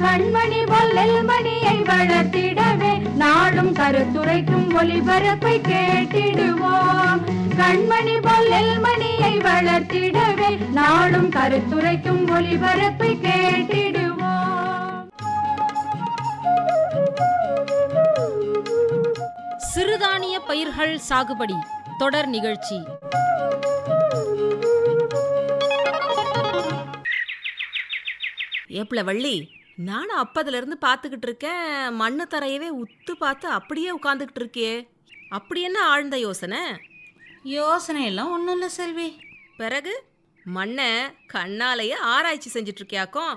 கண்மணி பொல்லல் மணியை வளர்த்திடவே நாடும் கருத்துரைக்கும் ஒளிபரப்பை கேட்டிடுவோம். கண்மணி பொல்லல் மணியை வளர்த்திடவே நாடும் கருத்துரைக்கும் ஒளிபரப்பை கேட்டிடுவோம். சிறுதானிய பயிர்கள் சாகுபடி தொடர் நிகழ்ச்சி. ஏப்ல வள்ளி நானும் அப்பதுல இருந்து பார்த்துக்கிட்டு இருக்கேன். மண்ணு தரையவே உத்து பார்த்து அப்படியே உட்காந்துக்கிட்டு இருக்கியே. அப்படி என்ன ஆழ்ந்த யோசனை? யோசனை எல்லாம் ஒன்றும் இல்லை செல்வி. பிறகு? மண்ணை கண்ணாலேயே ஆராய்ச்சி செஞ்சுட்டு இருக்கியாக்கும்?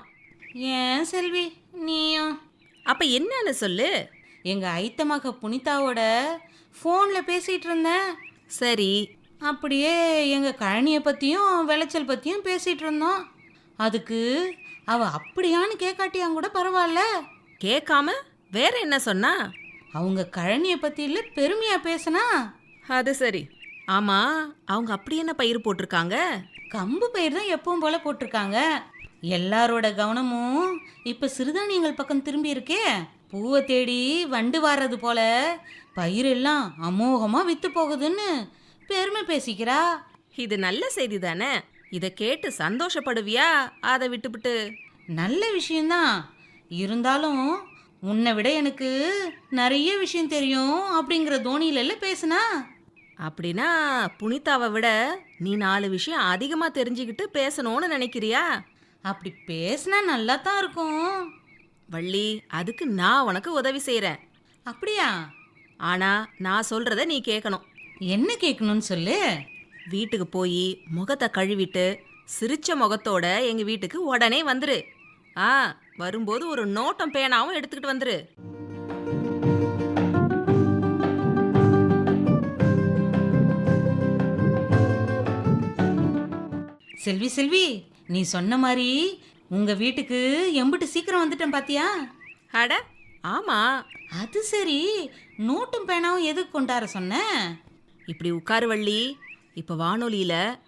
ஏன் செல்வி? நீயும்? அப்ப என்னன்னு சொல்லு. எங்கள் ஐத்த மக புனிதாவோட ஃபோனில் பேசிகிட்டு இருந்தேன். சரி. அப்படியே எங்கள் கழனியை பற்றியும் விளைச்சல் பற்றியும் பேசிகிட்டு இருந்தோம். அதுக்கு அவ அப்படியான்னு கேட்காட்டியாங்க கூட பரவாயில்ல. கேட்காம வேற என்ன சொன்னா? அவங்க கழனியை பற்றி இல்லை பெருமையாக பேசினா? அது சரி. ஆமா அவங்க அப்படி என்ன பயிர் போட்டிருக்காங்க? கம்பு பயிர் தான் எப்பவும் போல போட்டிருக்காங்க. எல்லாரோட கவனமும் இப்போ சிறுதானியங்கள் பக்கம் திரும்பி இருக்கே. பூவை தேடி வண்டு வாடுறது போல பயிர் எல்லாம் அமோகமாக வித்து போகுதுன்னு பெருமை பேசிக்கிறா. இது நல்ல செய்தி தானே? இதை கேட்டு சந்தோஷப்படுவியா? அதை விட்டுவிட்டு நல்ல விஷயம்தான். இருந்தாலும் உன்னை விட எனக்கு நிறைய விஷயம் தெரியும் அப்படிங்கிற தோனியில பேசுனா? அப்படின்னா புனிதாவை விட நீ நாலு விஷயம் அதிகமா தெரிஞ்சுக்கிட்டு பேசணும்னு நினைக்கிறியா? அப்படி பேசினா நல்லா தான் இருக்கும். வள்ளி அதுக்கு நான் உனக்கு உதவி செய்றேன். அப்படியா? ஆனா நான் சொல்றத நீ கேட்கணும் என்ன கேட்கணும்னு சொல்லு? வீட்டுக்கு போய் முகத்தை கழுவிட்டு சிரிச்ச முகத்தோட எங்க வீட்டுக்கு உடனே வந்துரு. ஆ வரும்போது ஒரு நோட்டம் பேனாவும் எடுத்துக்கிட்டு வந்துரு. செல்வி செல்வி நீ சொன்ன மாதிரி உங்க வீட்டுக்கு எம்பிட்டு சீக்கிரம் வந்துட்டேன் பாத்தியா? அட ஆமா. அது சரி நோட்டும் பேனாவும் எதுக்கு கொண்டார சொன்ன? இப்படி உட்காரு வள்ளி. இப்ப வானொலியில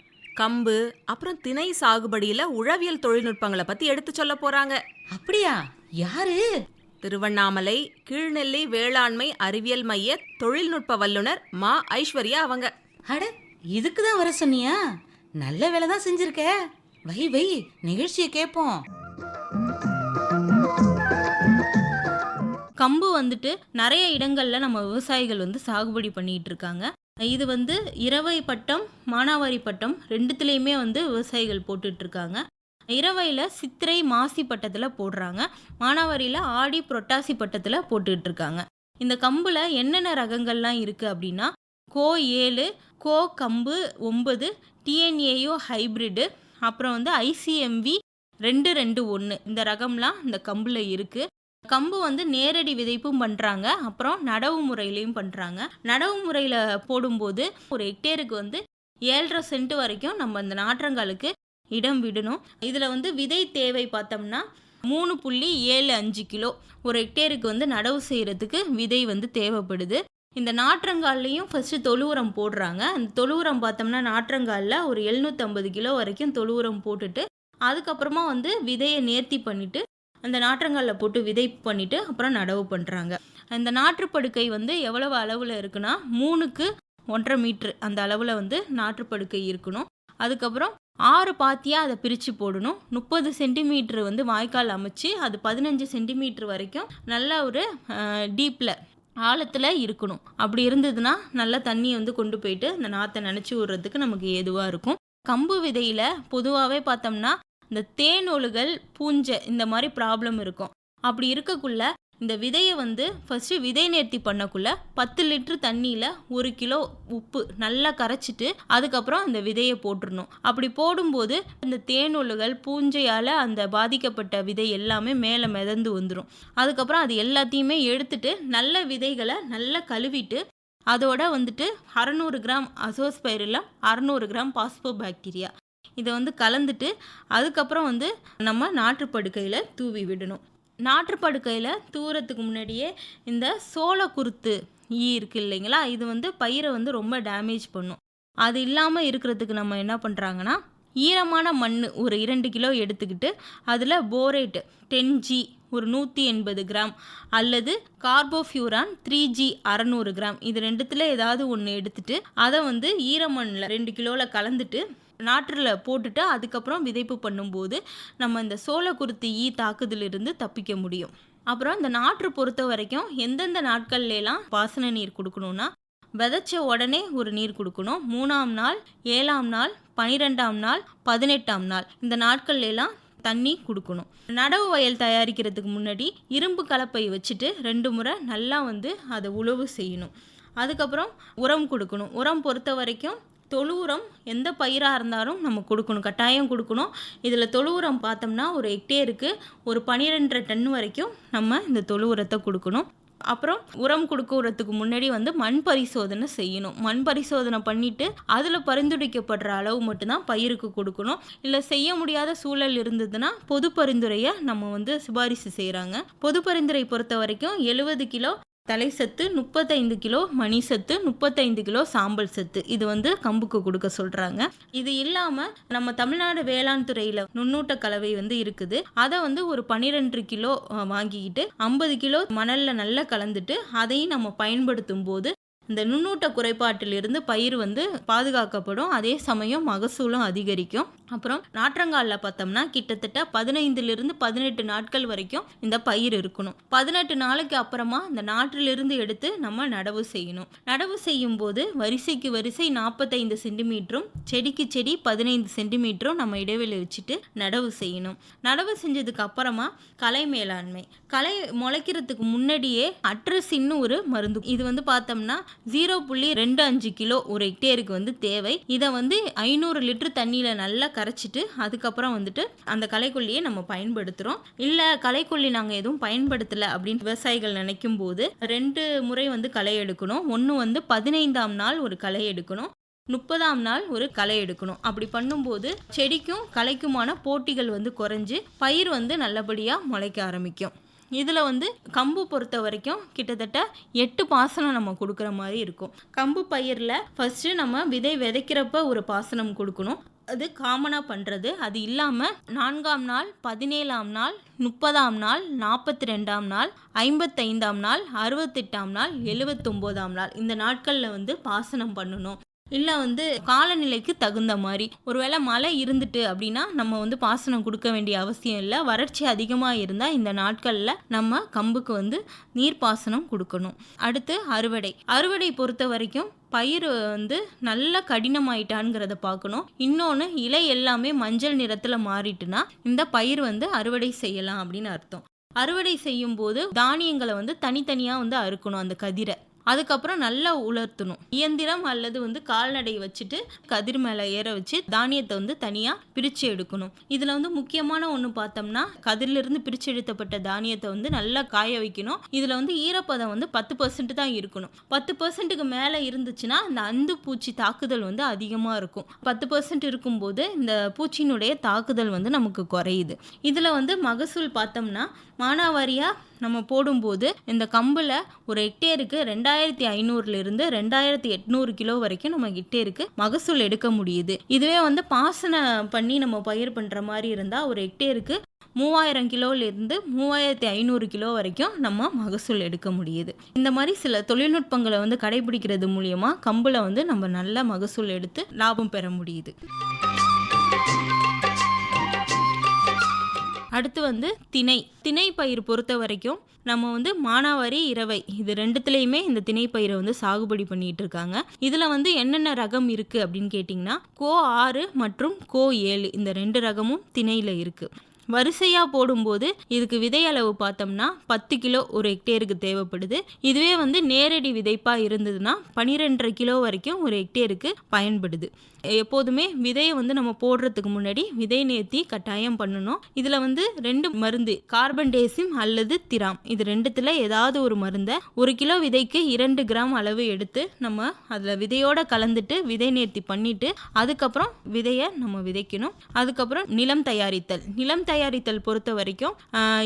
கம்பு அப்புறம் திணை சாகுபடியில உழவியல் தொழில்நுட்பங்களை பத்தி எடுத்து சொல்ல போறாங்க. அப்படியா? யாரு? திருவண்ணாமலை கீழ்நெல்லி வேளாண்மை அறிவியல் மைய தொழில்நுட்ப வல்லுனர் மா. ஐஸ்வர்யா அவங்க. அட இதுக்கு தான் வர சொன்னியா? நல்ல வேலை தான் செஞ்சிருக்க. வை வை நிகழ்ச்சியை கேட்போம் கம்பு வந்துட்டு நிறைய இடங்கள்ல நம்ம விவசாயிகள் வந்து சாகுபடி பண்ணிட்டு இருக்காங்க. இது வந்து இரவை பட்டம் மானாவாரி பட்டம் ரெண்டுத்துலேயுமே வந்து விவசாயிகள் போட்டுட்ருக்காங்க. இரவையில் சித்திரை மாசி பட்டத்தில் போடுறாங்க. மானாவாரியில் ஆடி புரட்டாசி பட்டத்தில் போட்டுட்ருக்காங்க. இந்த கம்பில் என்னென்ன ரகங்கள்லாம் இருக்குது அப்படின்னா கோ ஏழு கோ கம்பு ஒம்பது டிஎன்ஏயோ ஹைப்ரிடு அப்புறம் வந்து ஐசிஎம்வி ரெண்டு ரெண்டு ஒன்று இந்த ரகம்லாம் இந்த கம்பில் இருக்குது கம்பு வந்து நேரடி விதைப்பும் பண்ணுறாங்க அப்புறம் நடவு முறையிலையும் பண்ணுறாங்க நடவு முறையில் போடும்போது ஒரு ஹெக்டேருக்கு வந்து ஏழரை சென்ட் வரைக்கும் நம்ம இந்த நாற்றங்காலுக்கு இடம் விடணும். இதில் வந்து விதை தேவை பார்த்தோம்னா மூணு புள்ளி ஏழு அஞ்சு கிலோ. ஒரு ஹெக்டேருக்கு வந்து நடவு செய்கிறதுக்கு விதை வந்து தேவைப்படுது. இந்த நாற்றங்கால்லையும் ஃபஸ்ட்டு தொழு உரம் போடுறாங்க. அந்த தொழு உரம் பார்த்தோம்னா நாற்றங்காலில் ஒரு எழுநூற்றம்பது கிலோ வரைக்கும் தொழு உரம் போட்டுட்டு அதுக்கப்புறமா வந்து விதையை நேர்த்தி பண்ணிவிட்டு அந்த நாற்றங்காலில் போட்டு விதை பண்ணிவிட்டு அப்புறம் நடவு பண்ணுறாங்க அந்த நாற்றுப்படுக்கை வந்து எவ்வளவு அளவில் இருக்குன்னா மூணுக்கு ஒன்றரை மீட்ரு அந்த அளவில் வந்து நாற்றுப்படுக்கை இருக்கணும். அதுக்கப்புறம் ஆறு பாத்தியாக அதை பிரித்து போடணும். முப்பது சென்டிமீட்ரு வந்து வாய்க்கால் அமைச்சு அது பதினஞ்சு சென்டிமீட்ரு வரைக்கும் நல்ல ஒரு டீப்பில் ஆழத்தில் இருக்கணும். அப்படி இருந்ததுன்னா நல்லா தண்ணி வந்து கொண்டு போயிட்டு அந்த நாற்றை நினச்சி விடுறதுக்கு நமக்கு ஏதுவாக இருக்கும். கம்பு விதையில் பொதுவாகவே பார்த்தோம்னா இந்த தேனொழுகல் பூஞ்சை இந்த மாதிரி ப்ராப்ளம் இருக்கும். அப்படி இருக்கக்குள்ள இந்த விதையை வந்து ஃபஸ்ட்டு விதை நேர்த்தி பண்ணக்குள்ள பத்து லிட்டரு தண்ணியில் ஒரு கிலோ உப்பு நல்லா கரைச்சிட்டு அதுக்கப்புறம் அந்த விதையை போட்டுடணும் அப்படி போடும்போது இந்த தேனொழுகள் பூஞ்சையால் அந்த பாதிக்கப்பட்ட விதை எல்லாமே மேலே மிதந்து வந்துடும் அதுக்கப்புறம் அது எல்லாத்தையுமே எடுத்துட்டு நல்ல விதைகளை நல்லா கழுவிட்டு அதோட வந்துட்டு அறநூறு கிராம் அசோஸ்பைரிலம் அறநூறு கிராம் பாஸ்போ பாக்டீரியா இதை வந்து கலந்துட்டு அதுக்கப்புறம் வந்து நம்ம நாற்றுப்படுக்கையில் தூவி விடணும். நாற்றுப்படுக்கையில் தூரத்துக்கு முன்னாடியே இந்த சோள குருத்து ஈ இருக்கு இல்லைங்களா? இது வந்து பயிரை வந்து ரொம்ப டேமேஜ் பண்ணும். அது இல்லாமல் இருக்கிறதுக்கு நம்ம என்ன பண்ணுறாங்கன்னா ஈரமான மண் ஒரு இரண்டு கிலோ எடுத்துக்கிட்டு அதில் போரேட்டு டென் ஜி ஒரு நூற்றி எண்பது கிராம் அல்லது கார்போஃபியூரான் த்ரீ ஜி அறநூறு கிராம். இது ரெண்டுத்தில் ஏதாவது ஒன்று எடுத்துட்டு அதை வந்து ஈரமண்ணில் ரெண்டு கிலோவில் கலந்துட்டு நாற்றில் போட்டுட்டு அதுக்கப்புறம் விதைப்பு பண்ணும்போது நம்ம இந்த சோளக்குருத்தி ஈ தாக்குதலிருந்து தப்பிக்க முடியும். அப்புறம் இந்த நாற்று பொறுத்த வரைக்கும் எந்தெந்த நாட்கள்லாம் பாசன நீர் கொடுக்கணும்னா விதைச்ச உடனே ஒரு நீர் கொடுக்கணும். மூணாம் நாள் ஏழாம் நாள் பனிரெண்டாம் நாள் பதினெட்டாம் நாள் இந்த நாட்கள்லாம் தண்ணி கொடுக்கணும். நடவு வயல் தயாரிக்கிறதுக்கு முன்னாடி இரும்பு கலப்பை வச்சுட்டு ரெண்டு முறை நல்லா வந்து அதை உழவு செய்யணும். அதுக்கப்புறம் உரம் கொடுக்கணும். உரம் பொறுத்த வரைக்கும் தொழு உரம் எந்த பயிராக இருந்தாலும் நம்ம கொடுக்கணும் கட்டாயம் கொடுக்கணும். இதில் தொழு உரம் பார்த்தோம்னா ஒரு ஹெக்டேருக்கு ஒரு பன்னிரெண்டரை டன் வரைக்கும் நம்ம இந்த தொழு உரத்தை கொடுக்கணும். அப்புறம் உரம் கொடுக்கறதுக்கு முன்னாடி வந்து மண் பரிசோதனை செய்யணும். மண் பரிசோதனை பண்ணிட்டு அதில் பரிந்துரைக்கப்படுற அளவு மட்டும்தான் பயிருக்கு கொடுக்கணும். இல்லை செய்ய முடியாத சூழல் இருந்ததுன்னா பொது பரிந்துரையை நம்ம வந்து சிபாரிசு செய்கிறாங்க பொது பரிந்துரை பொறுத்த வரைக்கும் எழுபது கிலோ தலை சத்து முப்பத்தைந்து கிலோ மணி சத்து முப்பத்தைந்து கிலோ சாம்பல் சத்து. இது வந்து கம்புக்கு கொடுக்க சொல்கிறாங்க இது இல்லாமல் நம்ம தமிழ்நாடு வேளாண் துறையில் நுண்ணூட்ட கலவை வந்து இருக்குது. அதை வந்து ஒரு பன்னிரெண்டு கிலோ வாங்கிக்கிட்டு ஐம்பது கிலோ மணலில் நல்லா கலந்துட்டு அதையும் நம்ம பயன்படுத்தும் போது இந்த நுண்ணூட்ட குறைபாட்டிலிருந்து பயிர் வந்து பாதுகாக்கப்படும். அதே சமயம் மகசூலும் அதிகரிக்கும். அப்புறம் நாற்றங்காலில் பார்த்தோம்னா கிட்டத்தட்ட பதினைந்துலேருந்து பதினெட்டு நாட்கள் வரைக்கும் இந்த பயிர் இருக்கணும். பதினெட்டு நாளைக்கு அப்புறமா இந்த நாற்றிலிருந்து எடுத்து நம்ம நடவு செய்யணும். நடவு செய்யும் போது வரிசைக்கு வரிசை நாற்பத்தைந்து சென்டிமீட்டரும் செடிக்கு செடி பதினைந்து சென்டிமீட்டரும் நம்ம இடைவெளி வச்சுட்டு நடவு செய்யணும். நடவு செஞ்சதுக்கு அப்புறமா கலை மேலாண்மை. கலை முளைக்கிறதுக்கு முன்னாடியே அட்ரஸின்னு ஒரு மருந்து. இது வந்து பார்த்தோம்னா ஜீரோ புள்ளி ரெண்டு அஞ்சு கிலோ ஒரு ஹெக்டேருக்கு வந்து தேவை. இதை வந்து ஐநூறு லிட்டர் தண்ணியில் நல்லா கரைச்சிட்டு அதுக்கப்புறம் வந்துட்டு அந்த களைக்கொல்லியை நம்ம பயன்படுத்துகிறோம் இல்லை களைக்கொல்லி நாங்கள் எதுவும் பயன்படுத்தலை அப்படின்னு விவசாயிகள் நினைக்கும் போது ரெண்டு முறை வந்து களை எடுக்கணும். ஒன்று வந்து பதினைந்தாம் நாள் ஒரு களை எடுக்கணும். முப்பதாம் நாள் ஒரு களை எடுக்கணும். அப்படி பண்ணும்போது செடிக்கும் களைக்குமான போட்டிகள் வந்து குறைஞ்சு பயிர் வந்து நல்லபடியாக முளைக்க ஆரம்பிக்கும். இதில் வந்து கம்பு பொறுத்த வரைக்கும் கிட்டத்தட்ட எட்டு பாசனம் நம்ம கொடுக்குற மாதிரி இருக்கும். கம்பு பயிரில் ஃபஸ்ட்டு நம்ம விதை விதைக்கிறப்ப ஒரு பாசனம் கொடுக்கணும். அது காமனாக பண்ணுறது அது இல்லாமல் நான்காம் நாள் பதினேழாம் நாள் முப்பதாம் நாள் நாற்பத்தி ரெண்டாம் நாள் ஐம்பத்தைந்தாம் நாள் அறுபத்தெட்டாம் நாள் எழுபத்தொம்போதாம் நாள் இந்த நாட்களில் வந்து பாசனம் பண்ணணும். இல்லை வந்து காலநிலைக்கு தகுந்த மாதிரி. ஒருவேளை மழை இருந்துட்டு அப்படின்னா நம்ம வந்து பாசனம் கொடுக்க வேண்டிய அவசியம் இல்லை. வறட்சி அதிகமாக இருந்தால் இந்த நாட்களில் நம்ம கம்புக்கு வந்து நீர்ப்பாசனம் கொடுக்கணும். அடுத்து அறுவடை. அறுவடை பொறுத்த வரைக்கும் பயிர் வந்து நல்ல கடினமாயிட்டான்ங்கிறத பார்க்கணும். இன்னொன்று இலை எல்லாமே மஞ்சள் நிறத்தில் மாறிட்டுனா இந்த பயிர் வந்து அறுவடை செய்யலாம் அப்படின்னு அர்த்தம். அறுவடை செய்யும் போது தானியங்களை வந்து தனித்தனியாக வந்து அறுக்கணும் அந்த கதிரை. அதுக்கப்புறம் நல்லா உலர்த்தணும். இயந்திரம் அல்லது வந்து கால்நடை வச்சுட்டு கதிர் மேலே ஏற வச்சு தானியத்தை வந்து தனியாக பிரித்து எடுக்கணும். இதில் வந்து முக்கியமான ஒன்று பார்த்தோம்னா கதிரிலிருந்து பிரித்து எடுத்தப்பட்ட தானியத்தை வந்து நல்லா காய வைக்கணும். இதில் வந்து ஈரப்பதம் வந்து பத்து பர்சன்ட் தான் இருக்கணும். பத்து பர்சன்ட்டுக்கு மேலே இருந்துச்சுன்னா இந்த அந்து பூச்சி தாக்குதல் வந்து அதிகமாக இருக்கும். பத்து பர்சன்ட் இருக்கும்போது இந்த பூச்சியினுடைய தாக்குதல் வந்து நமக்கு குறையுது. இதில் வந்து மகசூல் பார்த்தோம்னா மானாவாரியாக நம்ம போடும்போது இந்த கம்பில் ஒரு ஹெக்டேருக்கு ரெண்டாயிரத்தி ஐநூறுலேருந்து ரெண்டாயிரத்தி எட்நூறு கிலோ வரைக்கும் நம்ம ஹெக்டேருக்கு மகசூல் எடுக்க முடியுது. இதுவே வந்து பாசனம் பண்ணி நம்ம பயிர் பண்ணுற மாதிரி இருந்தால் ஒரு ஹெக்டேருக்கு மூவாயிரம் கிலோலேருந்து மூவாயிரத்தி ஐநூறு கிலோ வரைக்கும் நம்ம மகசூல் எடுக்க முடியுது. இந்த மாதிரி சில தொழில்நுட்பங்களை வந்து கடைபிடிக்கிறது மூலியமாக கம்பில் வந்து நம்ம நல்ல மகசூல் எடுத்து லாபம் பெற முடியுது. அடுத்து வந்து திணை. திணை பயிர் பொறுத்த வரைக்கும் நம்ம வந்து மானாவாரி இரவை இது ரெண்டுத்துலேயுமே இந்த திணை பயிரை வந்து சாகுபடி பண்ணிட்டு இருக்காங்க. இதில் வந்து என்னென்ன ரகம் இருக்குது அப்படின்னு கேட்டிங்கன்னா கோ ஆறு மற்றும் கோ ஏழு இந்த ரெண்டு ரகமும் திணையில் இருக்குது வரிசையாக போடும்போது இதுக்கு விதை அளவு பார்த்தோம்னா பத்து கிலோ ஒரு ஹெக்டேருக்கு தேவைப்படுது. இதுவே வந்து நேரடி விதைப்பாக இருந்ததுன்னா பனிரெண்டரை கிலோ வரைக்கும் ஒரு ஹெக்டேருக்கு பயன்படுது. எப்போதுமே விதையை வந்து நம்ம போடுறதுக்கு முன்னாடி விதை நேர்த்தி கட்டாயம் பண்ணணும். இதில் வந்து ரெண்டு மருந்து கார்பன் டேசிம் அல்லது திராம். இது ரெண்டுத்தில் ஏதாவது ஒரு மருந்தை ஒரு கிலோ விதைக்கு இரண்டு கிராம் அளவு எடுத்து நம்ம அதில் விதையோடு கலந்துட்டு விதை நேர்த்தி பண்ணிட்டு அதுக்கப்புறம் விதையை நம்ம விதைக்கணும். அதுக்கப்புறம் நிலம் தயாரித்தல். நிலம் தயாரித்தல் பொறுத்த வரைக்கும்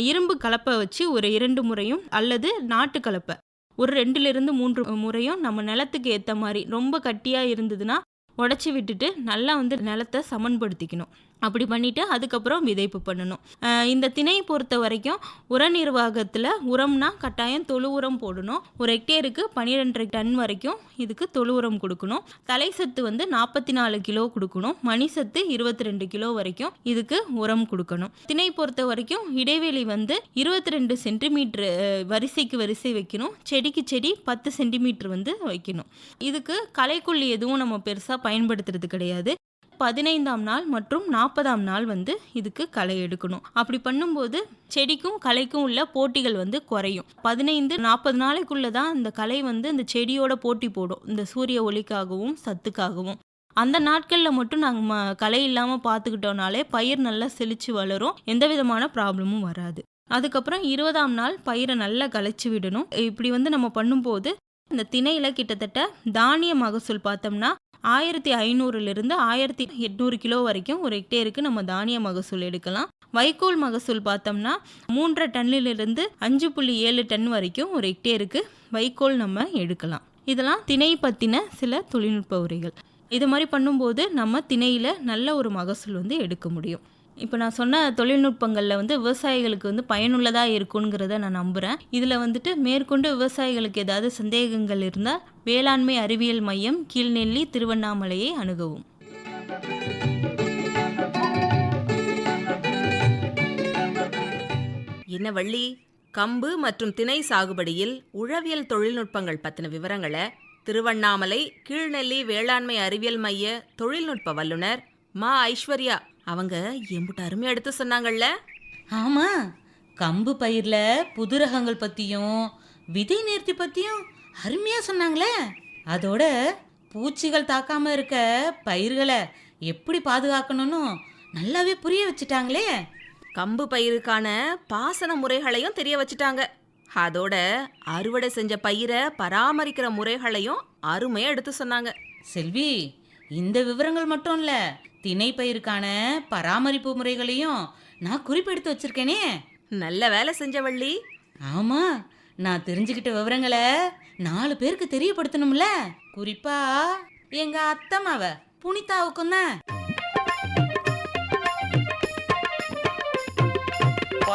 இரும்பு கலப்பை வச்சு ஒரு இரண்டு முறையும் அல்லது நாட்டு கலப்பை. ஒரு ரெண்டுலேருந்து மூன்று முறையும் நம்ம நிலத்துக்கு ஏற்ற மாதிரி ரொம்ப கட்டியாக இருந்ததுன்னா உடச்சி விட்டுட்டு நல்லா வந்து நிலத்தை சமன்படுத்திக்கணும். அப்படி பண்ணிவிட்டு அதுக்கப்புறம் விதைப்பு பண்ணணும். இந்த திணையை பொறுத்த வரைக்கும் உர நிர்வாகத்தில் உரம்னா கட்டாயம் தொழு உரம் போடணும். ஒரு ஹெக்டேருக்கு பன்னிரெண்டரை டன் வரைக்கும் இதுக்கு தொழு உரம் கொடுக்கணும். தலை சத்து வந்து நாற்பத்தி நாலு கிலோ கொடுக்கணும். மணி சத்து இருபத்தி ரெண்டு கிலோ வரைக்கும் இதுக்கு உரம் கொடுக்கணும். திணை பொறுத்த வரைக்கும் இடைவெளி வந்து இருபத்தி ரெண்டு சென்டிமீட்ரு வரிசைக்கு வரிசை வைக்கணும். செடிக்கு செடி பத்து சென்டிமீட்ரு வந்து வைக்கணும். இதுக்கு களைக்குள்ளி எதுவும் நம்ம பெருசாக பயன்படுத்துறது கிடையாது. பதினைந்தாம் நாள் மற்றும் நாற்பதாம் நாள் வந்து இதுக்கு களை எடுக்கணும். அப்படி பண்ணும்போது செடிக்கும் களைக்கும் உள்ள போட்டிகள் வந்து குறையும். பதினைந்து நாற்பது நாளைக்குள்ள தான் இந்த களை வந்து இந்த செடியோட போட்டி போடும். இந்த சூரிய ஒளிக்காகவும் சத்துக்காகவும். அந்த நாட்களில் மட்டும் நாங்கள் ம களை இல்லாமல் பார்த்துக்கிட்டோனாலே பயிர் நல்லா செழித்து வளரும். எந்த விதமான ப்ராப்ளமும் வராது. அதுக்கப்புறம் இருபதாம் நாள் பயிரை நல்லா களைச்சி விடணும். இப்படி வந்து நம்ம பண்ணும்போது இந்த திணையில் கிட்டத்தட்ட தானிய மகசூல் பார்த்தோம்னா ஆயிரத்தி ஐநூறுலேருந்து ஆயிரத்தி எட்நூறு கிலோ வரைக்கும் ஒரு ஹெக்டேருக்கு நம்ம தானிய மகசூல் எடுக்கலாம். வைக்கோல் மகசூல் பார்த்தோம்னா மூன்றரை டன்னிலிருந்து அஞ்சு புள்ளி ஏழு டன் வரைக்கும் ஒரு ஹெக்டேருக்கு வைக்கோல் நம்ம எடுக்கலாம். இதெல்லாம் திணை பற்றின சில தொழில்நுட்ப உரைகள். இது மாதிரி பண்ணும்போது நம்ம திணையில் நல்ல ஒரு மகசூல் வந்து எடுக்க முடியும். இப்போ நான் சொன்ன தொழில்நுட்பங்களில் வந்து விவசாயிகளுக்கு வந்து பயனுள்ளதாக இருக்குங்கிறத நான் நம்புகிறேன் இதில் வந்துட்டு மேற்கொண்டு விவசாயிகளுக்கு ஏதாவது சந்தேகங்கள் இருந்தால் வேளாண்மை அறிவியல் மையம் கீழ்நெல்லி திருவண்ணாமலையை அணுகவும். என்ன வள்ளி? கம்பு மற்றும் திணை சாகுபடியில் உழவியல் தொழில்நுட்பங்கள் பற்றின விவரங்களை திருவண்ணாமலை கீழ்நெல்லி வேளாண்மை அறிவியல் மைய தொழில்நுட்ப வல்லுனர் மா ஐஸ்வர்யா அவங்க எம்புட்டு அருமையா எடுத்து சொன்னாங்கல்ல? ஆமா. கம்பு பயிர்ல புது ரகங்கள் பத்தியும் விதை நேர்த்தி பத்தியும் அருமையா சொன்னாங்களே. அதோட பூச்சிகள் தாக்காம இருக்க பயிர்களை எப்படி பாதுகாக்கணும்னு நல்லாவே புரிய வச்சுட்டாங்களே. கம்பு பயிருக்கான பாசன முறைகளையும் தெரிய வச்சுட்டாங்க. அதோட அறுவடை செஞ்ச பயிரை பராமரிக்கிற முறைகளையும் அருமையா எடுத்து சொன்னாங்க. செல்வி இந்த விவரங்கள் மட்டும் இல்ல திணை பயிருக்கான பராமரிப்பு முறைகளையும் நான் குறிப்பெடுத்து வச்சிருக்கேனே. நல்ல வேலை செஞ்ச வள்ளி. ஆமா நான் தெரிஞ்சுக்கிட்ட விவரங்களை நாலு பேருக்கு தெரியப்படுத்தணும்ல. குறிப்பா எங்க அத்தம்மாவ புனிதாவுக்கும் தான்.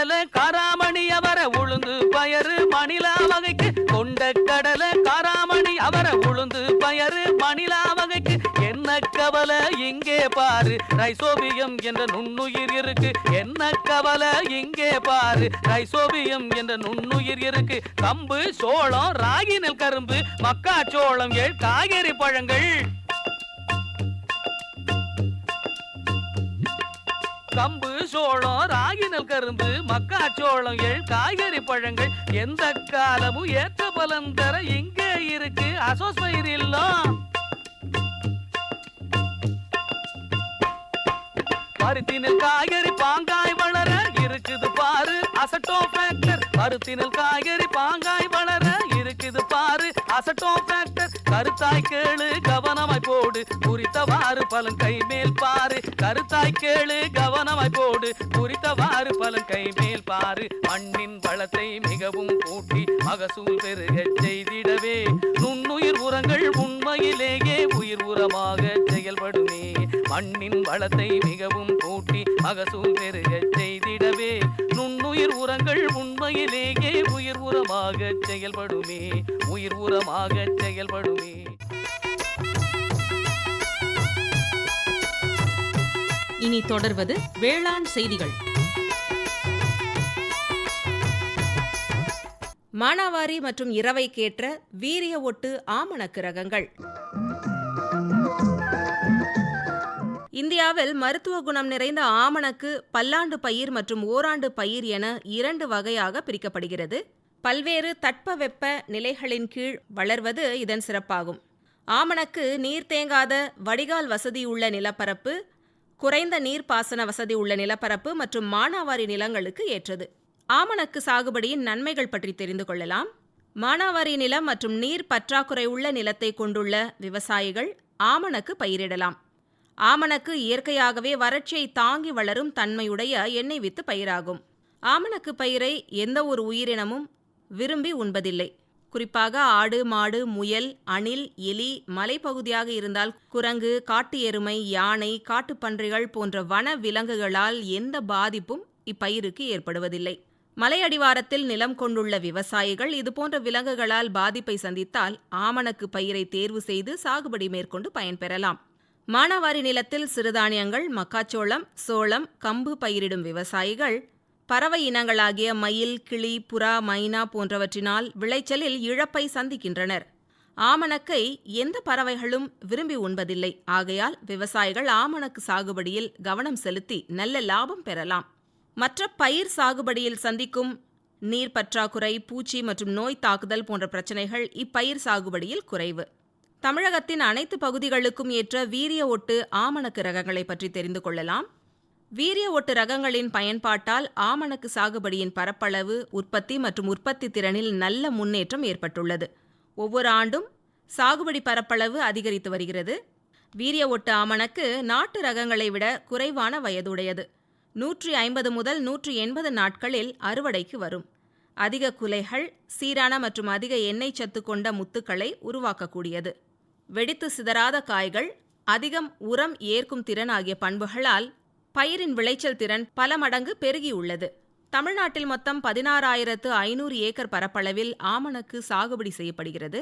கடல காராமணி அவர உளுந்து பயறு மணிலா வகைக்கு. கொண்டக்கடலை காராமணி அவர உளுந்து பயறு மணிலா வகைக்கு. என்ன கவலை? இங்கே பாரு. ரைசோபியம் என்ற நுண்ணுயிர் இருக்கு. என்ன கவலை? இங்கே பாரு. ரைசோபியம் என்ற நுண்ணுயிர் இருக்கு. கம்பு சோளம் ராகி நெல் கரும்பு மக்காச்சோளம் ஏழ் காய்கறி பழங்கள். கம்பு சோளம் ராகி நெல் கரும்பு மக்காச்சோளம் எள் காய்கறி பழங்கள். எந்த காலமும் ஏற்ற பலன் தர இங்கே இருக்கு. அசோஸ் பயிர் இல்லம். பருத்தினில் காய்கறி பாங்காய் வளர இருக்குது பாரு. அசட்டோ ஃபேக்டர் பருத்தினில் காய்கறி பாங்காய் வளர இருக்குது பாரு டிராக்டர் கருத்தாய் கேளு கவனமாய் போடு. குறித்தவாறு பலன் கை மேல் பாரு. கருத்தாய் கேளு கவனமாய் போடு. குறித்தவாறு பலன் கை மேல் பாரு. மண்ணின் வளத்தை மிகவும் கூட்டி மகசூல் பெருக செய்திடவே. நுண்ணுயிர் உரங்கள் உண்மையிலேயே உயிர் உரமாக செயல்படுமே. மண்ணின் வளத்தை மிகவும் கூட்டி மகசூல் பெருக செய்திடவே. நுண்ணுயிர் உரங்கள் உண்மையிலேயே உயிர் உரமாக செயல்படுமே. உயிர் உரமாக செயல்படுமே. இனி தொடர்வது வேளாண் செய்திகள். மானாவாரி மற்றும் இரவைக்கேற்ற வீரிய ஒட்டு ஆமணக்கு ரகங்கள். இந்தியாவில் மருத்துவ குணம் நிறைந்த ஆமணக்கு பல்லாண்டு பயிர் மற்றும் ஓராண்டு பயிர் என இரண்டு வகையாக பிரிக்கப்படுகிறது. பல்வேறு தட்பவெப்ப நிலைகளின் கீழ் வளர்வது இதன் சிறப்பாகும். ஆமணக்கு நீர் தேங்காத வடிகால் வசதியுள்ள நிலப்பரப்பு குறைந்த நீர்ப்பாசன வசதி உள்ள நிலப்பரப்பு மற்றும் மானாவாரி நிலங்களுக்கு ஏற்றது. ஆமணக்கு சாகுபடியின் நன்மைகள் பற்றி தெரிந்து கொள்ளலாம். மானாவாரி நிலம் மற்றும் நீர் பற்றாக்குறை உள்ள நிலத்தை கொண்டுள்ள விவசாயிகள் ஆமணக்கு பயிரிடலாம். ஆமணக்கு இயற்கையாகவே வறட்சியை தாங்கி வளரும் தன்மையுடைய எண்ணெய் வித்து பயிராகும். ஆமணக்கு பயிரை எந்த ஒரு உயிரினமும் விரும்பி உண்பதில்லை. குறிப்பாக ஆடு மாடு முயல் அணில் எலி மலைப்பகுதியாக இருந்தால் குரங்கு காட்டு எருமை யானை காட்டுப்பன்றிகள் போன்ற வன விலங்குகளால் எந்த பாதிப்பும் இப்பயிருக்கு ஏற்படுவதில்லை. மலையடிவாரத்தில் நிலம் கொண்டுள்ள விவசாயிகள் இதுபோன்ற விலங்குகளால் பாதிப்பை சந்தித்தால் ஆமணக்கு பயிரை தேர்வு செய்து சாகுபடி மேற்கொண்டு பயன்பெறலாம் மானாவாரி நிலத்தில் சிறுதானியங்கள் மக்காச்சோளம் சோளம் கம்பு பயிரிடும் விவசாயிகள் பறவை இனங்களாகிய மயில் கிளி புறா மைனா போன்றவற்றினால் விளைச்சலில் இழப்பை சந்திக்கின்றனர். ஆமணக்கை எந்த பறவைகளும் விரும்பி உண்பதில்லை. ஆகையால் விவசாயிகள் ஆமணக்கு சாகுபடியில் கவனம் செலுத்தி நல்ல லாபம் பெறலாம். மற்ற பயிர் சாகுபடியில் சந்திக்கும் நீர் பற்றாக்குறை பூச்சி மற்றும் நோய் தாக்குதல் போன்ற பிரச்சனைகள் இப்பயிர் சாகுபடியில் குறைவு. தமிழகத்தின் அனைத்து பகுதிகளுக்கும் ஏற்ற வீரிய ஒட்டு ஆமணக்கு ரகங்களை பற்றி தெரிந்து கொள்ளலாம். வீரிய ஒட்டு ரகங்களின் பயன்பாட்டால் ஆமணக்கு சாகுபடியின் பரப்பளவு உற்பத்தி மற்றும் உற்பத்தி திறனில் நல்ல முன்னேற்றம் ஏற்பட்டுள்ளது. ஒவ்வொரு ஆண்டும் சாகுபடி பரப்பளவு அதிகரித்து வருகிறது. வீரிய ஒட்டு ஆமணக்கு நாட்டு ரகங்களை விட குறைவான வயதுடையது. நூற்றி ஐம்பது முதல் நூற்றி எண்பது நாட்களில் அறுவடைக்கு வரும். அதிக குலைகள் சீரான மற்றும் அதிக எண்ணெய் சத்து கொண்ட முத்துக்களை உருவாக்கக்கூடியது. வெடித்து சிதறாத காய்கள் அதிகம் உரம் ஏற்கும் திறன் ஆகிய பண்புகளால் பயிரின் விளைச்சல் திறன் பல மடங்கு பெருகியுள்ளது. தமிழ்நாட்டில் மொத்தம் பதினாறாயிரத்து ஐநூறு ஏக்கர் பரப்பளவில் ஆமணக்கு சாகுபடி செய்யப்படுகிறது.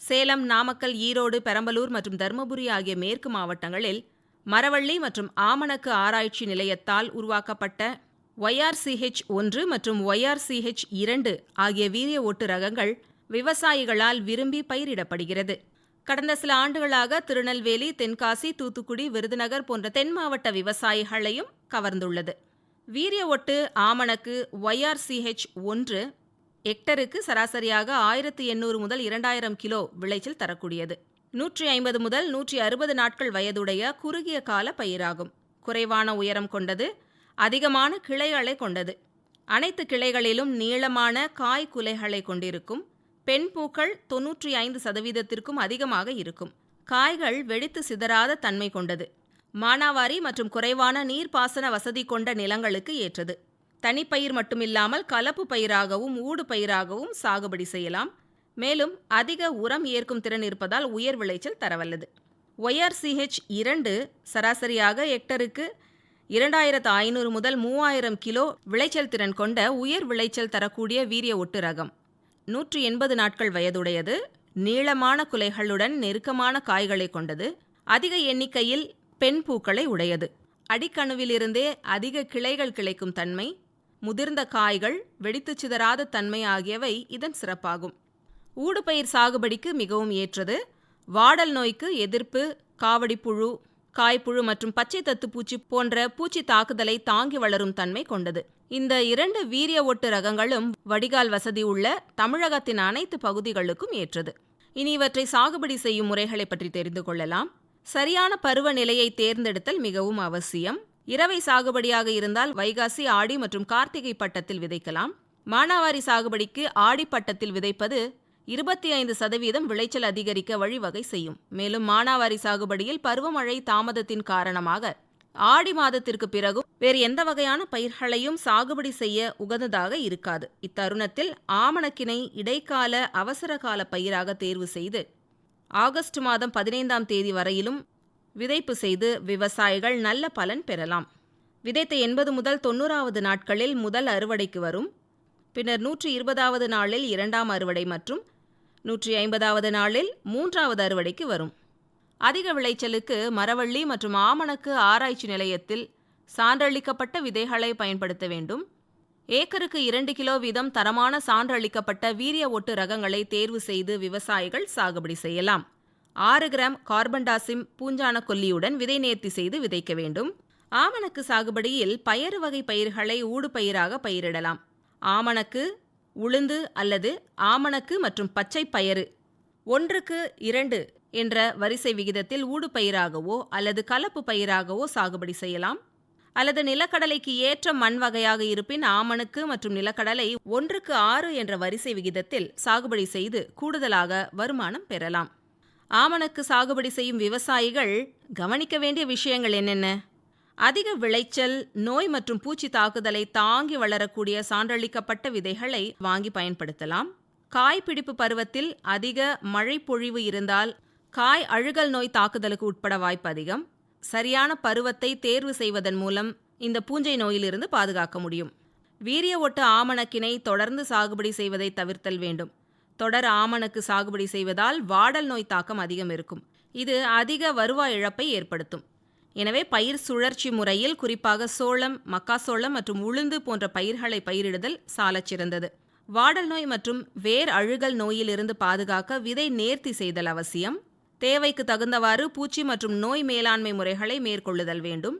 சேலம் நாமக்கல் ஈரோடு பெரம்பலூர் மற்றும் தருமபுரி ஆகிய மேற்கு மாவட்டங்களில் மரவள்ளி மற்றும் ஆமணக்கு ஆராய்ச்சி நிலையத்தால் உருவாக்கப்பட்ட ஒய்ஆர்சிஹெச் ஒன்று மற்றும் ஒய்ஆர்சிஹெச் இரண்டு ஆகிய வீரிய ஓட்டு ரகங்கள் விவசாயிகளால் விரும்பி பயிரிடப்படுகிறது. கடந்த சில ஆண்டுகளாக திருநெல்வேலி தென்காசி தூத்துக்குடி விருதுநகர் போன்ற தென் மாவட்ட விவசாயிகளையும் கவர்ந்துள்ளது. வீரிய ஒட்டு ஆமணக்கு ஒய்ஆர்சிஹெச் ஒன்று ஹெக்டருக்கு சராசரியாக ஆயிரத்தி எண்ணூறு முதல் இரண்டாயிரம் கிலோ விளைச்சல் தரக்கூடியது. நூற்றி ஐம்பது முதல் நூற்றி அறுபது நாட்கள் வயதுடைய குறுகிய கால பயிராகும். குறைவான உயரம் கொண்டது அதிகமான கிளைகளை கொண்டது. அனைத்து கிளைகளிலும் நீளமான காய் குலைகளை கொண்டிருக்கும் பெண் பூக்கள் தொன்னூற்றி ஐந்து சதவீதத்திற்கும் அதிகமாக இருக்கும். காய்கள் வெடித்து சிதறாத தன்மை கொண்டது. மானாவாரி மற்றும் குறைவான நீர்ப்பாசன வசதி கொண்ட நிலங்களுக்கு ஏற்றது. தனிப்பயிர் மட்டுமில்லாமல் கலப்பு பயிராகவும் ஊடு பயிராகவும் சாகுபடி செய்யலாம். மேலும் அதிக உரம் ஏற்கும் திறன் இருப்பதால் உயர் விளைச்சல் தரவல்லது. ஒய்ஆர்சிஹெச் இரண்டு சராசரியாக ஹெக்டருக்கு இரண்டாயிரத்து ஐநூறு முதல் மூவாயிரம் கிலோ விளைச்சல் திறன் கொண்ட உயர் விளைச்சல் தரக்கூடிய வீரிய ஒட்டு ரகம். நூற்றி எண்பது நாட்கள் வயதுடையது. நீளமான குலைகளுடன் நெருக்கமான காய்களை கொண்டது. அதிக எண்ணிக்கையில் பெண் பூக்களை உடையது. அடிக்கணுவிலிருந்தே அதிக கிளைகள் கிளைக்கும் தன்மை. முதிர்ந்த காய்கள் வெடித்துச் சிதறாத தன்மை ஆகியவை இதன் சிறப்பாகும். ஊடுபயிர் சாகுபடிக்கு மிகவும் ஏற்றது. வாடல் நோய்க்கு எதிர்ப்பு காவடிப்புழு காய்ப்புழு மற்றும் பச்சை தத்து பூச்சி போன்ற பூச்சி தாக்குதலை தாங்கி வளரும் தன்மை கொண்டது. இந்த இரண்டு வீரிய ஒட்டு ரகங்களும் வடிகால் வசதி உள்ள தமிழகத்தின் அனைத்து பகுதிகளுக்கும் ஏற்றது. இனி இவற்றை சாகுபடி செய்யும் முறைகளை பற்றி தெரிந்து கொள்ளலாம். சரியான பருவநிலையை தேர்ந்தெடுத்தல் மிகவும் அவசியம். இரவை சாகுபடியாக இருந்தால் வைகாசி ஆடி மற்றும் கார்த்திகை பட்டத்தில் விதைக்கலாம். மானாவாரி சாகுபடிக்கு ஆடி பட்டத்தில் விதைப்பது இருபத்தி ஐந்து சதவீதம் விளைச்சல் அதிகரிக்க வழிவகை செய்யும். மேலும் மானாவாரி சாகுபடியில் பருவமழை தாமதத்தின் காரணமாக ஆடி மாதத்திற்கு பிறகும் வேறு எந்த வகையான பயிர்களையும் சாகுபடி செய்ய உகந்ததாக இருக்காது. இத்தருணத்தில் ஆமணக்கினை இடைக்கால அவசர கால பயிராக தேர்வு செய்து ஆகஸ்ட் மாதம் பதினைந்தாம் தேதி வரையிலும் விதைப்பு செய்து விவசாயிகள் நல்ல பலன் பெறலாம். விதைத்த எண்பது முதல் தொண்ணூறாவது நாட்களில் முதல் அறுவடைக்கு வரும். பின்னர் நூற்றி இருபதாவது நாளில் இரண்டாம் அறுவடை மற்றும் நூற்றி ஐம்பதாவது நாளில் மூன்றாவது அறுவடைக்கு வரும். அதிக விளைச்சலுக்கு மரவள்ளி மற்றும் ஆமணக்கு ஆராய்ச்சி நிலையத்தில் சான்றளிக்கப்பட்ட விதைகளை பயன்படுத்த வேண்டும். ஏக்கருக்கு இரண்டு கிலோ வீதம் தரமான சான்றளிக்கப்பட்ட வீரிய ஒட்டு ரகங்களை தேர்வு செய்து விவசாயிகள் சாகுபடி செய்யலாம். ஆறு கிராம் கார்பன்டாசிம் பூஞ்சான கொல்லியுடன் விதை நேர்த்தி செய்து விதைக்க வேண்டும். ஆமணக்கு சாகுபடியில் பயறு வகை பயிர்களை ஊடுபயிராக பயிரிடலாம். ஆமணக்கு உளுந்து அல்லது ஆமணக்கு மற்றும் பச்சை பயறு ஒன்றுக்கு இரண்டு என்ற வரிசை விகிதத்தில் ஊடுபயிராகவோ அல்லது கலப்பு பயிராகவோ சாகுபடி செய்யலாம். அல்லது நிலக்கடலைக்கு ஏற்ற மண் வகையாக இருப்பின் ஆமணுக்கு மற்றும் நிலக்கடலை ஒன்றுக்கு ஆறு என்ற வரிசை விகிதத்தில் சாகுபடி செய்து கூடுதலாக வருமானம் பெறலாம். ஆமணக்கு சாகுபடி செய்யும் விவசாயிகள் கவனிக்க வேண்டிய விஷயங்கள் என்னென்ன? அதிக விளைச்சல் நோய் மற்றும் பூச்சி தாக்குதலை தாங்கி வளரக்கூடிய சான்றளிக்கப்பட்ட விதைகளை வாங்கி பயன்படுத்தலாம். காய் பிடிப்பு பருவத்தில் அதிக மழைப்பொழிவு இருந்தால் காய் அழுகல் நோய் தாக்குதலுக்கு உட்பட வாய்ப்பு அதிகம். சரியான பருவத்தை தேர்வு செய்வதன் மூலம் இந்த பூஞ்சை நோயிலிருந்து பாதுகாக்க முடியும். வீரிய ஒட்டு ஆமணக்கினை தொடர்ந்து சாகுபடி செய்வதை தவிர்த்தல் வேண்டும். தொடர் ஆமணக்கு சாகுபடி செய்வதால் வாடல் நோய் தாக்கம் அதிகம் இருக்கும். இது அதிக வருவாய் இழப்பை ஏற்படுத்தும். எனவே பயிர் சுழற்சி முறையில் குறிப்பாக சோளம் மக்காசோளம் மற்றும் உளுந்து போன்ற பயிர்களை பயிரிடுதல் சாலச் சிறந்தது வாடல் நோய் மற்றும் வேர் அழுகல் நோயிலிருந்து பாதுகாக்க விதை நேர்த்தி செய்தல் அவசியம். தேவைக்கு தகுந்தவாறு பூச்சி மற்றும் நோய் மேலாண்மை முறைகளை மேற்கொள்ளுதல் வேண்டும்.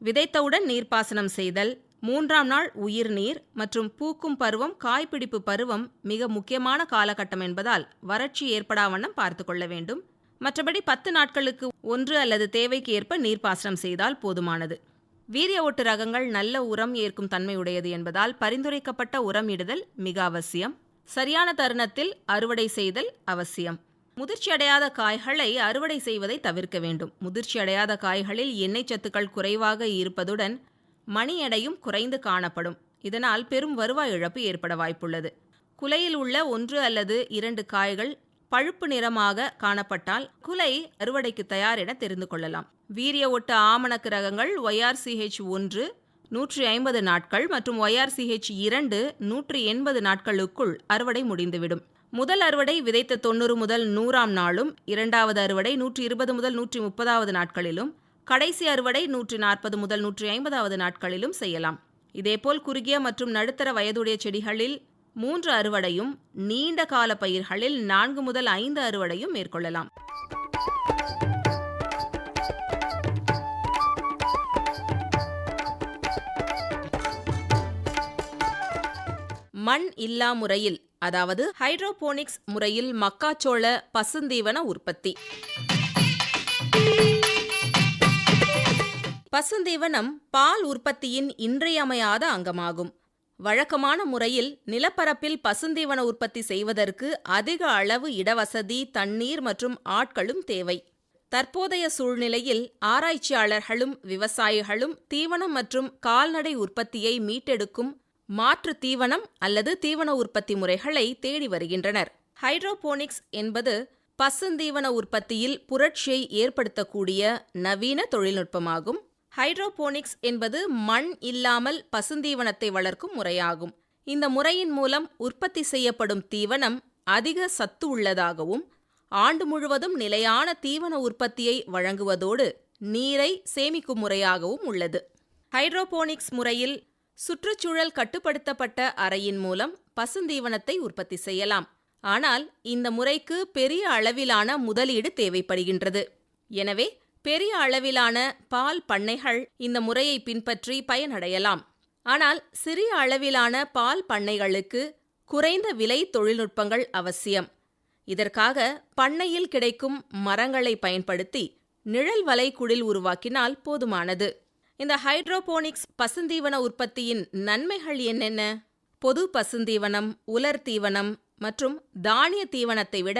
விதைத்தவுடன் நீர்ப்பாசனம் செய்தல் மூன்றாம் நாள் உயிர்நீர் மற்றும் பூக்கும் பருவம் காய்பிடிப்பு பருவம் மிக முக்கியமான காலகட்டம் என்பதால் வறட்சி ஏற்படாவண்ணம் பார்த்து கொள்ள வேண்டும். மற்றபடி பத்து நாட்களுக்கு ஒன்று அல்லது தேவைக்கு ஏற்ப நீர்ப்பாசனம் செய்தால் போதுமானது. வீரிய ஒட்டு ரகங்கள் நல்ல உரம் ஏற்கும் தன்மையுடையது என்பதால் பரிந்துரைக்கப்பட்ட உரம் இடுதல் மிக அவசியம். சரியான தருணத்தில் அறுவடை செய்தல் அவசியம். முதிர்ச்சியடையாத காய்களை அறுவடை செய்வதை தவிர்க்க வேண்டும். முதிர்ச்சியடையாத காய்களில் எண்ணெய் சத்துக்கள் குறைவாக இருப்பதுடன் மணி எடையும் குறைந்து காணப்படும். இதனால் பெரும் வருவாய் இழப்பு ஏற்பட வாய்ப்புள்ளது. குலையில் உள்ள ஒன்று அல்லது இரண்டு காய்கள் பழுப்பு நிறமாக காணப்பட்டால் குலை அறுவடைக்கு தயார் என தெரிந்து கொள்ளலாம். வீரிய ஒட்டு ஆமணக்கு ரகங்கள் ஒய்ஆர்சிஹெச் ஒன்று நூற்றி ஐம்பது நாட்கள் மற்றும் ஒய்ஆர்சிஹெச் இரண்டு நூற்றி எண்பது நாட்களுக்குள் அறுவடை முடிந்துவிடும். முதல் அறுவடை விதைத்த தொண்ணூறு முதல் நூறாம் நாளும் இரண்டாவது அறுவடை நூற்றி இருபது முதல் நூற்றி முப்பதாவது நாட்களிலும் கடைசி அறுவடை நூற்றி நாற்பது முதல் நூற்றி ஐம்பதாவது நாட்களிலும் செய்யலாம். இதேபோல் குறுகிய மற்றும் நடுத்தர வயதுடைய செடிகளில் மூன்று அறுவடையும் நீண்ட கால பயிர்களில் நான்கு முதல் ஐந்து அறுவடையும் மேற்கொள்ளலாம். மண் இல்லா முறையில் அதாவது ஹைட்ரோபோனிக்ஸ் முறையில் மக்காச்சோள பசுந்தீவன உற்பத்தி. பசுந்தீவனம் பால் உற்பத்தியின் இன்றியமையாத அங்கமாகும். வழக்கமான முறையில் நிலப்பரப்பில் பசுந்தீவன உற்பத்தி செய்வதற்கு அதிக அளவு இடவசதி தண்ணீர் மற்றும் ஆட்களும் தேவை. தற்போதைய சூழ்நிலையில் ஆராய்ச்சியாளர்களும் விவசாயிகளும் தீவனம் மற்றும் கால்நடை உற்பத்தியை மீட்டெடுக்கும் மாற்று தீவனம் அல்லது தீவன உற்பத்தி முறைகளை தேடி வருகின்றனர். ஹைட்ரோபோனிக்ஸ் என்பது பசுந்தீவன உற்பத்தியில் புரட்சியை ஏற்படுத்தக்கூடிய நவீன தொழில்நுட்பமாகும். ஹைட்ரோபோனிக்ஸ் என்பது மண் இல்லாமல் பசுந்தீவனத்தை வளர்க்கும் முறையாகும். இந்த முறையின் மூலம் உற்பத்தி செய்யப்படும் தீவனம் அதிக சத்து உள்ளதாகவும் ஆண்டு முழுவதும் நிலையான தீவன உற்பத்தியை வழங்குவதோடு நீரை சேமிக்கும் முறையாகவும் உள்ளது. ஹைட்ரோபோனிக்ஸ் முறையில் சுற்றுச்சூழல் கட்டுப்படுத்தப்பட்ட அறையின் மூலம் பசுந்தீவனத்தை உற்பத்தி செய்யலாம். ஆனால் இந்த முறைக்கு பெரிய அளவிலான முதலீடு தேவைப்படுகின்றது. எனவே பெரிய அளவிலான பால் பண்ணைகள் இந்த முறையை பின்பற்றி பயனடையலாம். ஆனால் சிறிய அளவிலான பால் பண்ணைகளுக்கு குறைந்த விலை தொழில்நுட்பங்கள் அவசியம். இதற்காக பண்ணையில் கிடைக்கும் மரங்களை பயன்படுத்தி நிழல் வலை குடில் உருவாக்கினால் போதுமானது. இந்த ஹைட்ரோபோனிக்ஸ் பசுந்தீவன உற்பத்தியின் நன்மைகள் என்னென்ன? பொது பசுந்தீவனம் உலர் தீவனம் மற்றும் தானிய தீவனத்தை விட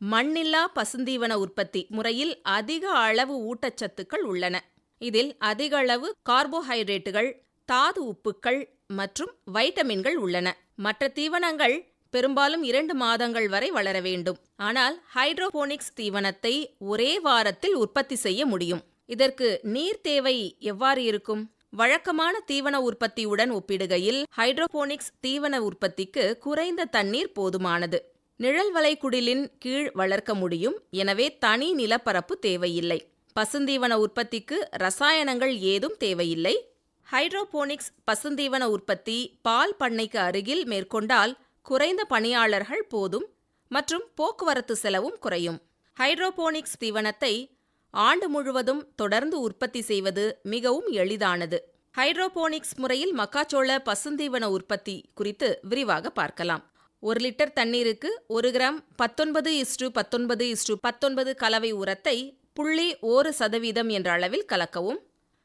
மண்ணில்லா பசுந்தீவன உற்பத்தி முறையில் அதிக அளவு ஊட்டச்சத்துக்கள் உள்ளன. இதில் அதிக அளவு கார்போஹைட்ரேட்டுகள் தாது உப்புக்கள் மற்றும் வைட்டமின்கள் உள்ளன. மற்ற தீவனங்கள் பெரும்பாலும் இரண்டு மாதங்கள் வரை வளர வேண்டும். ஆனால் ஹைட்ரோபோனிக்ஸ் தீவனத்தை ஒரே வாரத்தில் உற்பத்தி செய்ய முடியும். இதற்கு நீர் தேவை எவ்வாறு இருக்கும்? வழக்கமான தீவன உற்பத்தியுடன் ஒப்பிடுகையில் ஹைட்ரோபோனிக்ஸ் தீவன உற்பத்திக்கு குறைந்த தண்ணீர் போதுமானது. நிழல் வளைகுடிலின் கீழ் வளர்க்க முடியும் எனவே தனி நிலப்பரப்பு தேவையில்லை. பசுந்தீவன உற்பத்திக்கு ரசாயனங்கள் ஏதும் தேவையில்லை. ஹைட்ரோபோனிக்ஸ் பசுந்தீவன உற்பத்தி பால் பண்ணைக்கு அருகில் மேற்கொண்டால் குறைந்த பணியாளர்கள் போதும் மற்றும் போக்குவரத்து செலவும் குறையும். ஹைட்ரோபோனிக்ஸ் தீவனத்தை ஆண்டு முழுவதும் தொடர்ந்து உற்பத்தி செய்வது மிகவும் எளிதானது. ஹைட்ரோபோனிக்ஸ் முறையில் மக்காச்சோள பசுந்தீவன உற்பத்தி குறித்து விரிவாக பார்க்கலாம். ஒரு லிட்டர் தண்ணீருக்கு ஒரு கிராம் பத்தொன்பது இஸ்டு பத்தொன்பது இஸ்டு பத்தொன்பது கலவை உரத்தை புள்ளி ஒரு சதவீதம் என்ற அளவில் கலக்கவும்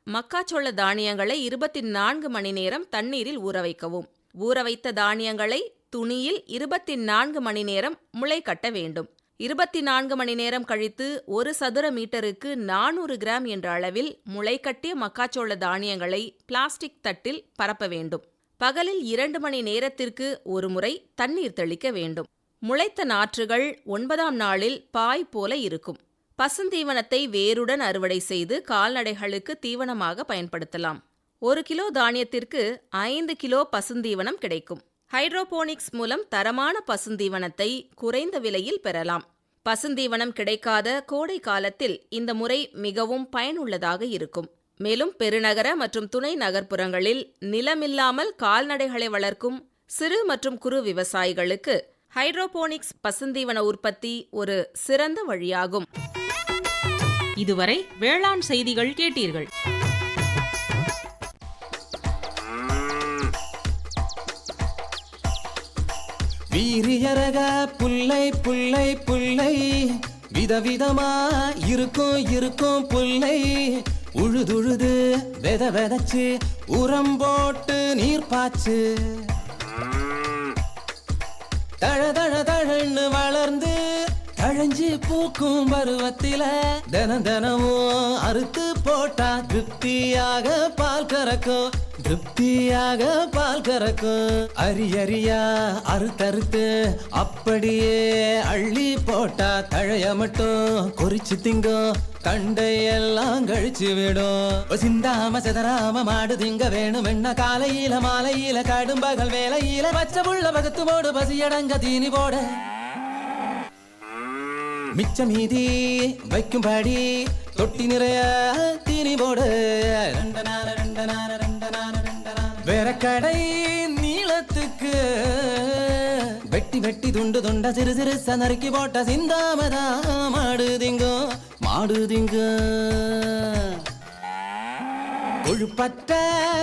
மக்காச்சோள தானியங்களை இருபத்தி நான்கு மணி நேரம் தண்ணீரில் ஊற வைக்கவும். ஊற வைத்த தானியங்களை துணியில் இருபத்தி நான்கு மணி நேரம் முளை கட்ட வேண்டும். இருபத்தி நான்கு மணி நேரம் கழித்து ஒரு சதுர மீட்டருக்கு நானூறு கிராம் என்ற அளவில் முளைக்கட்டிய மக்காச்சோள தானியங்களை பிளாஸ்டிக் தட்டில் பரப்ப வேண்டும். பகலில் இரண்டு மணி நேரத்திற்கு ஒரு முறை தண்ணீர் தெளிக்க வேண்டும். முளைத்த நாற்றுகள் ஒன்பதாம் நாளில் பாய் போல இருக்கும். பசுந்தீவனத்தை வேருடன் அறுவடை செய்து கால்நடைகளுக்கு தீவனமாக பயன்படுத்தலாம். ஒரு கிலோ தானியத்திற்கு ஐந்து கிலோ பசுந்தீவனம் கிடைக்கும். ஹைட்ரோபோனிக்ஸ் மூலம் தரமான பசுந்தீவனத்தை குறைந்த விலையில் பெறலாம். பசுந்தீவனம் கிடைக்காத கோடை காலத்தில் இந்த முறை மிகவும் பயனுள்ளதாக இருக்கும். மேலும் பெருநகர மற்றும் துணை நகர்ப்புறங்களில் நிலமில்லாமல் கால்நடைகளை வளர்க்கும் சிறு மற்றும் குறு விவசாயிகளுக்கு ஹைட்ரோபோனிக்ஸ் பசுந்தீவன உற்பத்தி ஒரு சிறந்த வழியாகும். இதுவரை வேளாண் செய்திகள் கேட்டீர்கள். வீரியரக புல்லை புல்லை புல்லை. விதவிதமா இருக்கும் இருக்கும் புல்லை. உழுதுழுது வெத வெதச்சு உரம் போட்டு நீர் பாய்ச்சு. தழ தழ தழன்னு வளர்ந்து தழஞ்சு பூக்கும் பருவத்தில தினம் தினமும் அறுத்து போட்டா திருப்தியாக பால் கறக்கும் திருப்தியாக பால் கறக்கும். அரி அரியா அறுத்தறுத்து அப்படியே அள்ளி போட்டா தழைய மட்டும் குறிச்சு திங்கும் கண்டையெல்லாம் கழிச்சு விடும். சிந்தாம சதராம மாடு திங்க வேணும் என்ன? காலையில மாலையில கடும்பகல் வேலையில பச்சை புள்ள பகுத்து போடு பசியடங்க தீனி போட. மிச்ச மீதி வைக்கும்படி தொட்டி நிறைய தீனி போடு. வேற கடை நீளத்துக்கு வெட்டி வெட்டி துண்டு துண்ட சிறு சிறு நறுக்கி போட்ட சிந்தாமதா மாடுதிங்கோ மாடுதிங்கோ கொழுப்பற்ற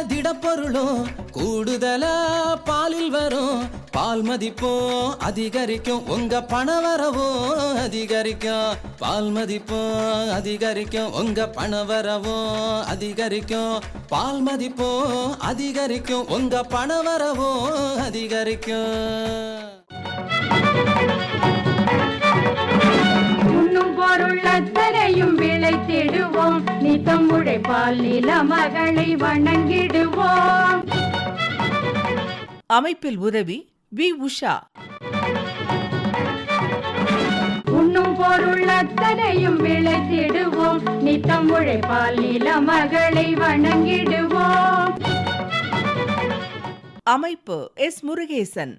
திடப்பொருளும் கூடுதலா பாலில் வரும். பால் மதிப்பும் அதிகரிக்கும். உங்க பண வரவும் அதிகரிக்கும். பால் மதிப்பும் அதிகரிக்கும். உங்க பண வரவும் அதிகரிக்கும். பால் மதிப்பும் அதிகரிக்கும். உங்க பண வரவும் அதிகரிக்கும். பொருள் அத்தனையும் விளைத்திடுவோம். நித்தம் உழைப்பால் நில மகளை வணங்கிடுவோம். அமைப்பில் உதவி வி. உஷா. உண்ணும் பொருள் அத்தனையும் விளைத்திடுவோம். நித்தம் உழைப்பால் நில மகளை வணங்கிடுவோம். அமைப்பு எஸ். முருகேசன்.